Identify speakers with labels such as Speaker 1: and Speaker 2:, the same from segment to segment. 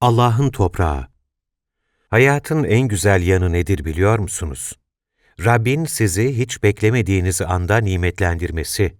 Speaker 1: Allah'ın toprağı. Hayatın en güzel yanı nedir biliyor musunuz? Rabbin sizi hiç beklemediğiniz anda nimetlendirmesi.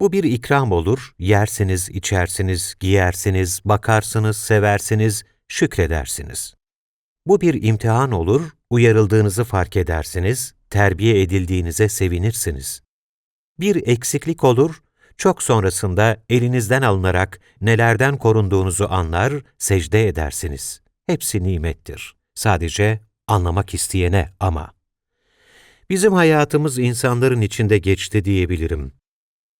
Speaker 1: Bu bir ikram olur, yersiniz, içersiniz, giyersiniz, bakarsınız, seversiniz, şükredersiniz. Bu bir imtihan olur, uyarıldığınızı fark edersiniz, terbiye edildiğinize sevinirsiniz. Bir eksiklik olur, çok sonrasında elinizden alınarak nelerden korunduğunuzu anlar, secde edersiniz. Hepsi nimettir. Sadece anlamak isteyene ama. Bizim hayatımız insanların içinde geçti diyebilirim.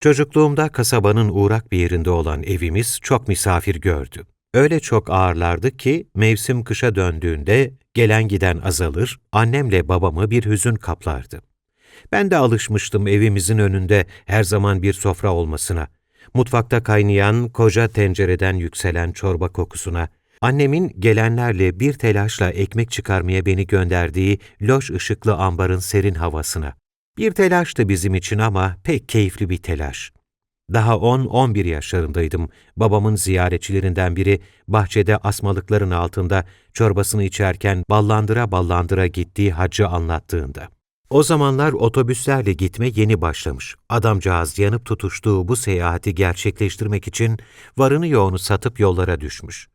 Speaker 1: Çocukluğumda kasabanın uğrak bir yerinde olan evimiz çok misafir gördü. Öyle çok ağırlardı ki mevsim kışa döndüğünde gelen giden azalır, annemle babamı bir hüzün kaplardı. Ben de alışmıştım evimizin önünde her zaman bir sofra olmasına. Mutfakta kaynayan koca tencereden yükselen çorba kokusuna, annemin gelenlerle bir telaşla ekmek çıkarmaya beni gönderdiği loş ışıklı ambarın serin havasına. Bir telaştı bizim için ama pek keyifli bir telaş. Daha 10-11 yaşlarındaydım. Babamın ziyaretçilerinden biri bahçede asmalıkların altında çorbasını içerken ballandıra ballandıra gittiği hacı anlattığında. O zamanlar otobüslerle gitme yeni başlamış. Adamcağız yanıp tutuştuğu bu seyahati gerçekleştirmek için varını yoğunu satıp yollara düşmüş.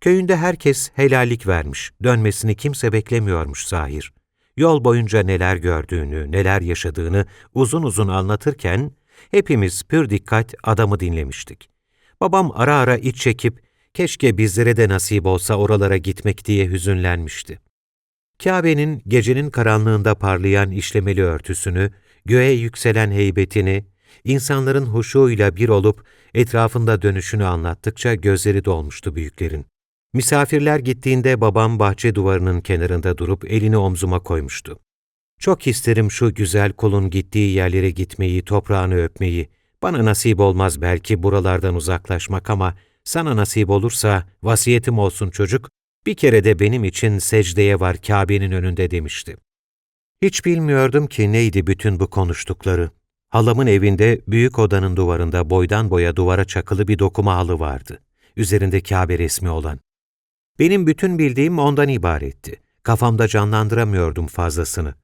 Speaker 1: Köyünde herkes helallik vermiş, dönmesini kimse beklemiyormuş zahir. Yol boyunca neler gördüğünü, neler yaşadığını uzun uzun anlatırken hepimiz pür dikkat adamı dinlemiştik. Babam ara ara iç çekip keşke bizlere de nasip olsa oralara gitmek diye hüzünlenmişti. Kabe'nin gecenin karanlığında parlayan işlemeli örtüsünü, göğe yükselen heybetini, insanların huşuyla bir olup etrafında dönüşünü anlattıkça gözleri dolmuştu büyüklerin. Misafirler gittiğinde babam bahçe duvarının kenarında durup elini omzuma koymuştu. Çok isterim şu güzel kulun gittiği yerlere gitmeyi, toprağını öpmeyi. Bana nasip olmaz belki buralardan uzaklaşmak ama sana nasip olursa vasiyetim olsun çocuk, bir kere de benim için secdeye var Kabe'nin önünde demişti. Hiç bilmiyordum ki neydi bütün bu konuştukları. Halamın evinde büyük odanın duvarında boydan boya duvara çakılı bir dokuma halı vardı. Üzerinde Kabe resmi olan. Benim bütün bildiğim ondan ibaretti. Kafamda canlandıramıyordum fazlasını.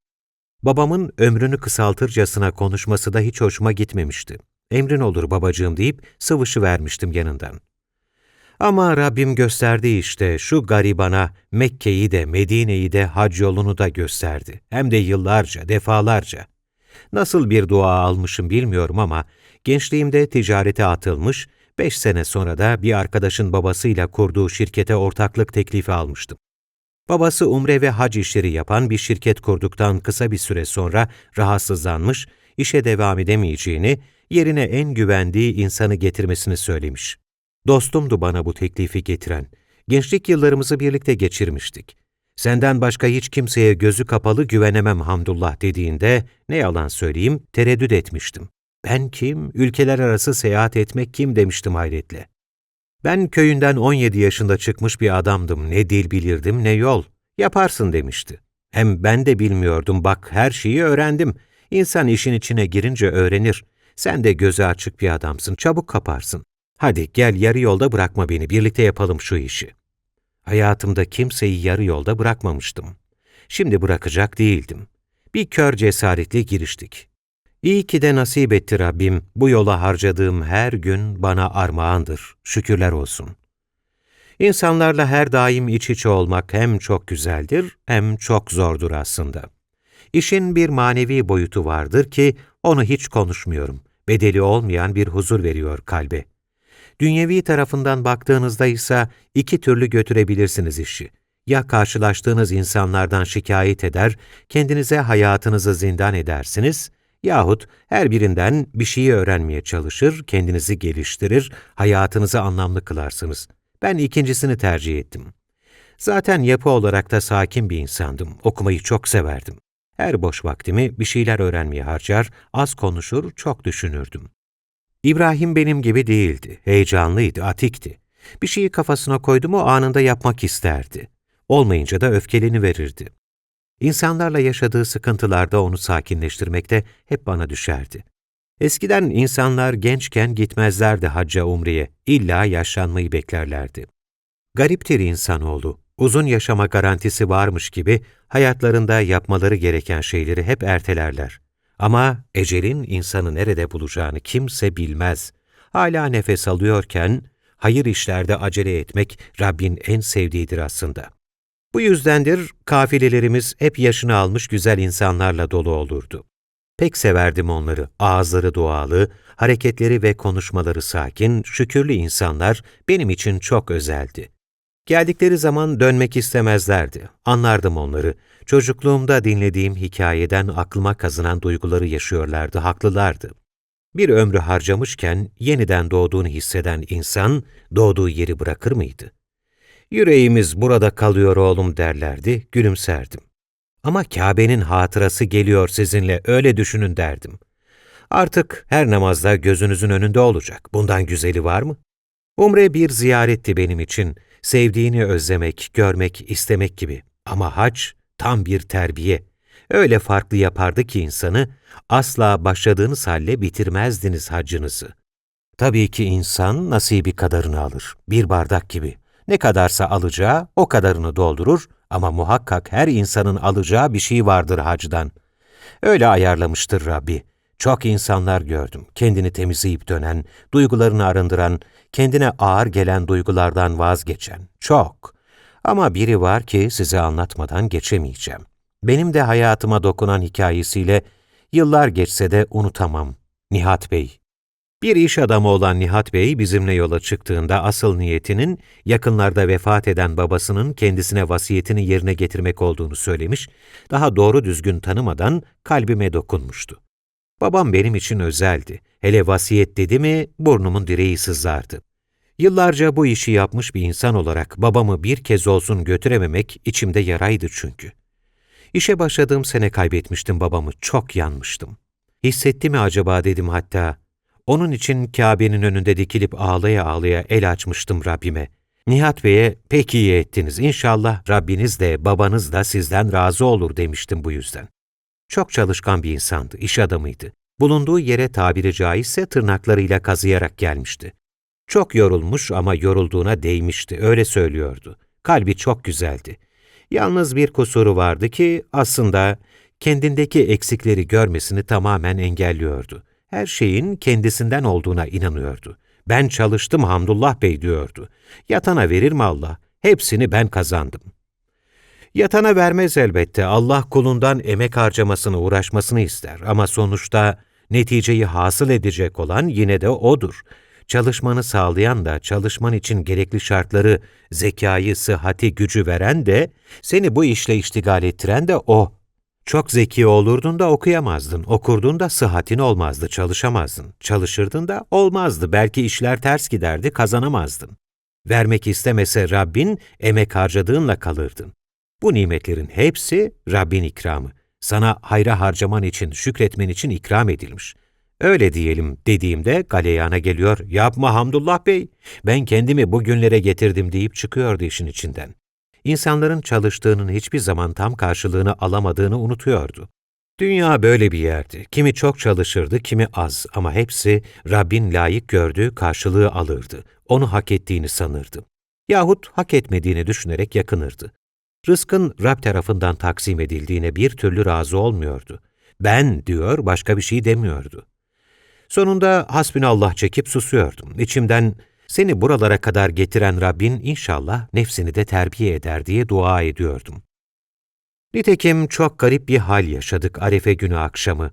Speaker 1: Babamın ömrünü kısaltırcasına konuşması da hiç hoşuma gitmemişti. Emrin olur babacığım deyip sıvışı vermiştim yanından. Ama Rabbim gösterdi işte şu garibana Mekke'yi de Medine'yi de hac yolunu da gösterdi. Hem de yıllarca, defalarca. Nasıl bir dua almışım bilmiyorum ama gençliğimde ticarete atılmış, beş sene sonra da bir arkadaşın babasıyla kurduğu şirkete ortaklık teklifi almıştım. Babası umre ve hac işleri yapan bir şirket kurduktan kısa bir süre sonra rahatsızlanmış, işe devam edemeyeceğini, yerine en güvendiği insanı getirmesini söylemiş. Dostumdu bana bu teklifi getiren. Gençlik yıllarımızı birlikte geçirmiştik. Senden başka hiç kimseye gözü kapalı güvenemem hamdullah dediğinde, ne yalan söyleyeyim, tereddüt etmiştim. Ben kim, ülkeler arası seyahat etmek kim demiştim hayretle. Ben köyünden 17 yaşında çıkmış bir adamdım, ne dil bilirdim ne yol. Yaparsın demişti. Hem ben de bilmiyordum, bak her şeyi öğrendim. İnsan işin içine girince öğrenir. Sen de gözü açık bir adamsın, çabuk kaparsın. Hadi gel yarı yolda bırakma beni, birlikte yapalım şu işi. Hayatımda kimseyi yarı yolda bırakmamıştım. Şimdi bırakacak değildim. Bir kör cesaretle giriştik. İyi ki de nasip etti Rabbim, bu yola harcadığım her gün bana armağandır, şükürler olsun. İnsanlarla her daim iç içe olmak hem çok güzeldir hem çok zordur aslında. İşin bir manevi boyutu vardır ki onu hiç konuşmuyorum. Bedeli olmayan bir huzur veriyor kalbe. Dünyevi tarafından baktığınızda ise iki türlü götürebilirsiniz işi. Ya karşılaştığınız insanlardan şikayet eder, kendinize hayatınızı zindan edersiniz yahut her birinden bir şeyi öğrenmeye çalışır, kendinizi geliştirir, hayatınızı anlamlı kılarsınız. Ben ikincisini tercih ettim. Zaten yapı olarak da sakin bir insandım, okumayı çok severdim. Her boş vaktimi bir şeyler öğrenmeye harcar, az konuşur, çok düşünürdüm. İbrahim benim gibi değildi, heyecanlıydı, atikti. Bir şeyi kafasına koydu mu anında yapmak isterdi. Olmayınca da öfkeleni verirdi. İnsanlarla yaşadığı sıkıntılarda onu sakinleştirmekte hep bana düşerdi. Eskiden insanlar gençken gitmezlerdi hacca umreye, illa yaşlanmayı beklerlerdi. Gariptir insanoğlu. Uzun yaşama garantisi varmış gibi hayatlarında yapmaları gereken şeyleri hep ertelerler. Ama ecelin insanı nerede bulacağını kimse bilmez. Hala nefes alıyorken hayır işlerde acele etmek Rabbin en sevdiğidir aslında. Bu yüzdendir kafilelerimiz hep yaşını almış güzel insanlarla dolu olurdu. Pek severdim onları. Ağızları dualı, hareketleri ve konuşmaları sakin, şükürlü insanlar benim için çok özeldi. Geldikleri zaman dönmek istemezlerdi. Anlardım onları. Çocukluğumda dinlediğim hikayeden aklıma kazınan duyguları yaşıyorlardı, haklılardı. Bir ömrü harcamışken yeniden doğduğunu hisseden insan doğduğu yeri bırakır mıydı? Yüreğimiz burada kalıyor oğlum derlerdi, gülümserdim. Ama Kabe'nin hatırası geliyor sizinle, öyle düşünün derdim. Artık her namazda gözünüzün önünde olacak. Bundan güzeli var mı? Umre bir ziyaretti benim için. Sevdiğini özlemek, görmek, istemek gibi. Ama hac tam bir terbiye. Öyle farklı yapardı ki insanı, asla başladığınız halle bitirmezdiniz haccınızı. Tabii ki insan nasibi kadarını alır, bir bardak gibi. Ne kadarsa alacağı o kadarını doldurur ama muhakkak her insanın alacağı bir şey vardır hacdan. Öyle ayarlamıştır Rabbi. Çok insanlar gördüm, kendini temizleyip dönen, duygularını arındıran, kendine ağır gelen duygulardan vazgeçen. Çok. Ama biri var ki size anlatmadan geçemeyeceğim. Benim de hayatıma dokunan hikayesiyle yıllar geçse de unutamam. Nihat Bey. Bir iş adamı olan Nihat Bey bizimle yola çıktığında asıl niyetinin yakınlarda vefat eden babasının kendisine vasiyetini yerine getirmek olduğunu söylemiş, daha doğru düzgün tanımadan kalbime dokunmuştu. Babam benim için özeldi. Hele vasiyet dedi mi burnumun direği sızlardı. Yıllarca bu işi yapmış bir insan olarak babamı bir kez olsun götürememek içimde yaraydı çünkü. İşe başladığım sene kaybetmiştim babamı, çok yanmıştım. Hissetti mi acaba dedim hatta. Onun için Kabe'nin önünde dikilip ağlaya ağlaya el açmıştım Rabbime. Nihat Bey'e pek iyi ettiniz, İnşallah Rabbiniz de babanız da sizden razı olur demiştim bu yüzden. Çok çalışkan bir insandı, iş adamıydı. Bulunduğu yere tabiri caizse tırnaklarıyla kazıyarak gelmişti. Çok yorulmuş ama yorulduğuna değmişti, öyle söylüyordu. Kalbi çok güzeldi. Yalnız bir kusuru vardı ki aslında kendindeki eksikleri görmesini tamamen engelliyordu. Her şeyin kendisinden olduğuna inanıyordu. Ben çalıştım Hamdullah Bey diyordu. Yatana verir mi Allah? Hepsini ben kazandım. Yatana vermez elbette. Allah kulundan emek harcamasını, uğraşmasını ister. Ama sonuçta neticeyi hasıl edecek olan yine de O'dur. Çalışmanı sağlayan da, çalışman için gerekli şartları, zekayı, sıhhati, gücü veren de, seni bu işle iştigal ettiren de O. Çok zeki olurdun da okuyamazdın, okurdun da sıhhatin olmazdı, çalışamazdın. Çalışırdın da olmazdı, belki işler ters giderdi, kazanamazdın. Vermek istemese Rabbin, emek harcadığınla kalırdın. Bu nimetlerin hepsi Rabbin ikramı. Sana hayra harcaman için, şükretmen için ikram edilmiş. Öyle diyelim dediğimde galeyana geliyor, yapma Hamdullah Bey, ben kendimi bugünlere getirdim deyip çıkıyordu işin içinden. İnsanların çalıştığının hiçbir zaman tam karşılığını alamadığını unutuyordu. Dünya böyle bir yerdi. Kimi çok çalışırdı, kimi az ama hepsi Rabbin layık gördüğü karşılığı alırdı. Onu hak ettiğini sanırdı. Yahut hak etmediğini düşünerek yakınırdı. Rızkın Rab tarafından taksim edildiğine bir türlü razı olmuyordu. Ben diyor, başka bir şey demiyordu. Sonunda hasbinallah çekip susuyordum. İçimden seni buralara kadar getiren Rabbin inşallah nefsini de terbiye eder diye dua ediyordum. Nitekim çok garip bir hal yaşadık Arefe günü akşamı.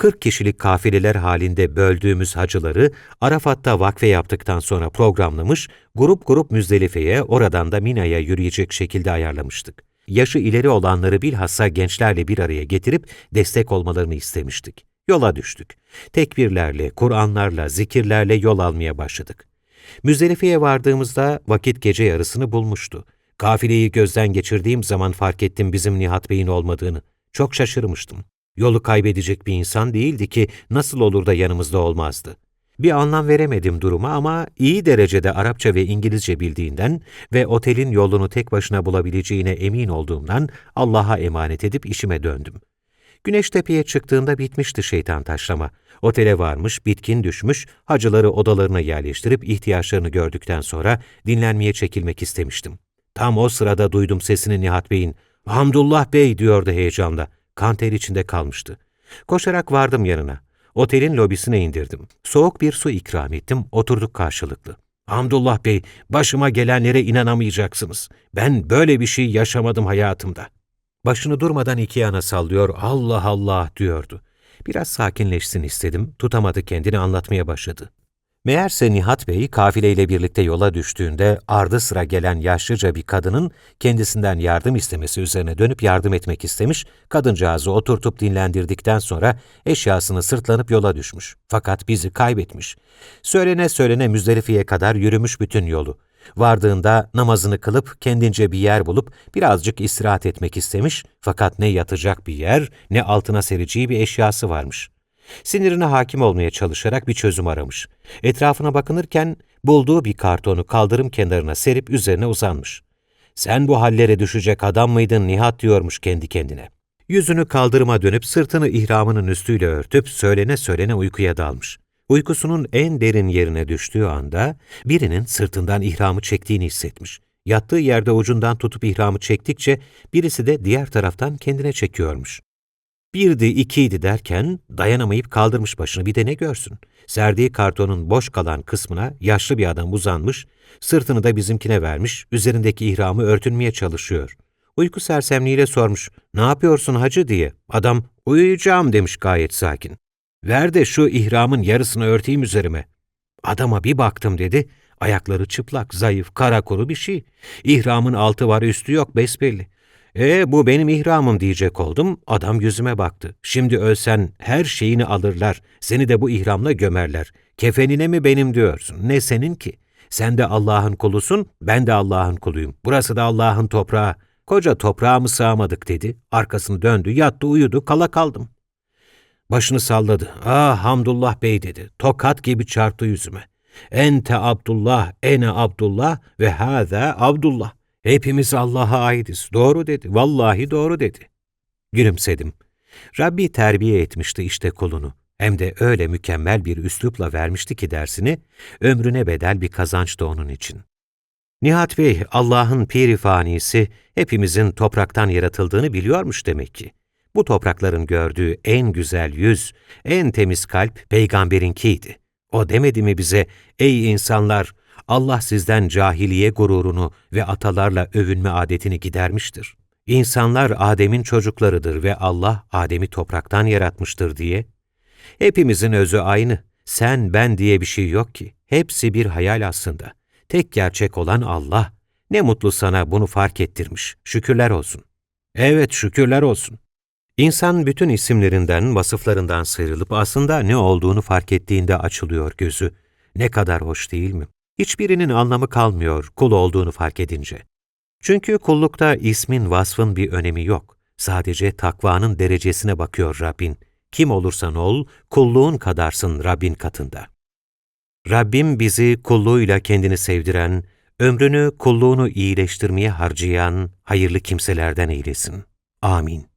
Speaker 1: 40 kişilik kafileler halinde böldüğümüz hacıları Arafat'ta vakfe yaptıktan sonra programlamış, grup grup Müzdelife'ye, oradan da Mina'ya yürüyecek şekilde ayarlamıştık. Yaşı ileri olanları bilhassa gençlerle bir araya getirip destek olmalarını istemiştik. Yola düştük. Tekbirlerle, Kur'anlarla, zikirlerle yol almaya başladık. Müzdelife'ye vardığımızda vakit gece yarısını bulmuştu. Kafileyi gözden geçirdiğim zaman fark ettim bizim Nihat Bey'in olmadığını. Çok şaşırmıştım. Yolu kaybedecek bir insan değildi ki nasıl olur da yanımızda olmazdı. Bir anlam veremedim duruma ama iyi derecede Arapça ve İngilizce bildiğinden ve otelin yolunu tek başına bulabileceğine emin olduğumdan Allah'a emanet edip işime döndüm. Güneş tepeye çıktığında bitmişti şeytan taşlama. Otele varmış, bitkin düşmüş, hacıları odalarına yerleştirip ihtiyaçlarını gördükten sonra dinlenmeye çekilmek istemiştim. Tam o sırada duydum sesini Nihat Bey'in. Hamdullah Bey diyordu heyecanla. Kan ter içinde kalmıştı. Koşarak vardım yanına. Otelin lobisine indirdim. Soğuk bir su ikram ettim, oturduk karşılıklı. Hamdullah Bey, başıma gelenlere inanamayacaksınız. Ben böyle bir şey yaşamadım hayatımda. Başını durmadan iki yana sallıyor, Allah Allah diyordu. Biraz sakinleşsin istedim, tutamadı kendini anlatmaya başladı. Meğerse Nihat Bey kafileyle birlikte yola düştüğünde ardı sıra gelen yaşlıca bir kadının kendisinden yardım istemesi üzerine dönüp yardım etmek istemiş, kadıncağızı oturtup dinlendirdikten sonra eşyasını sırtlanıp yola düşmüş. Fakat bizi kaybetmiş. Söylene söylene Müzdelifi'ye kadar yürümüş bütün yolu. Vardığında namazını kılıp kendince bir yer bulup birazcık istirahat etmek istemiş fakat ne yatacak bir yer ne altına sereceği bir eşyası varmış. Sinirine hakim olmaya çalışarak bir çözüm aramış. Etrafına bakınırken bulduğu bir kartonu kaldırım kenarına serip üzerine uzanmış. Sen bu hallere düşecek adam mıydın Nihat diyormuş kendi kendine. Yüzünü kaldırıma dönüp sırtını ihramının üstüyle örtüp söylene söylene uykuya dalmış. Uykusunun en derin yerine düştüğü anda birinin sırtından ihramı çektiğini hissetmiş. Yattığı yerde ucundan tutup ihramı çektikçe birisi de diğer taraftan kendine çekiyormuş. Birdi, ikiydi derken dayanamayıp kaldırmış başını bir de ne görsün. Serdiği kartonun boş kalan kısmına yaşlı bir adam uzanmış, sırtını da bizimkine vermiş, üzerindeki ihramı örtünmeye çalışıyor. Uyku sersemliğiyle sormuş, ne yapıyorsun hacı diye. Adam, uyuyacağım demiş gayet sakin. Ver de şu ihramın yarısını örteyim üzerime. Adama bir baktım dedi, ayakları çıplak, zayıf, kara kuru bir şey. İhramın altı var üstü yok besbelli. E bu benim ihramım diyecek oldum. Adam yüzüme baktı. Şimdi ölsen her şeyini alırlar. Seni de bu ihramla gömerler. Kefenine mi benim diyorsun? Ne senin ki? Sen de Allah'ın kulusun, ben de Allah'ın kuluyum. Burası da Allah'ın toprağı. Koca toprağa mı sığamadık dedi. Arkasını döndü, yattı, uyudu, kala kaldım. Başını salladı. Ah Hamdullah Bey dedi. Tokat gibi çarptı yüzüme. Ente Abdullah, ene Abdullah ve hâzâ Abdullah. Hepimiz Allah'a aitiz. Doğru dedi. Vallahi doğru dedi. Gülümsedim. Rabbi terbiye etmişti işte kulunu. Hem de öyle mükemmel bir üslupla vermişti ki dersini, ömrüne bedel bir kazançtı onun için. Nihat Bey, Allah'ın piri fanisi, hepimizin topraktan yaratıldığını biliyormuş demek ki. Bu toprakların gördüğü en güzel yüz, en temiz kalp peygamberinkiydi. O demedi mi bize, ey insanlar, Allah sizden cahiliye gururunu ve atalarla övünme adetini gidermiştir. İnsanlar Adem'in çocuklarıdır ve Allah Adem'i topraktan yaratmıştır diye. Hepimizin özü aynı. Sen, ben diye bir şey yok ki. Hepsi bir hayal aslında. Tek gerçek olan Allah. Ne mutlu sana bunu fark ettirmiş. Şükürler olsun. Evet, şükürler olsun. İnsan bütün isimlerinden, vasıflarından sıyrılıp aslında ne olduğunu fark ettiğinde açılıyor gözü. Ne kadar hoş değil mi? Hiçbirinin anlamı kalmıyor kul olduğunu fark edince. Çünkü kullukta ismin, vasfın bir önemi yok. Sadece takvanın derecesine bakıyor Rabbin. Kim olursan ol, kulluğun kadarsın Rabbin katında. Rabbim bizi kulluğuyla kendini sevdiren, ömrünü kulluğunu iyileştirmeye harcayan hayırlı kimselerden eylesin. Amin.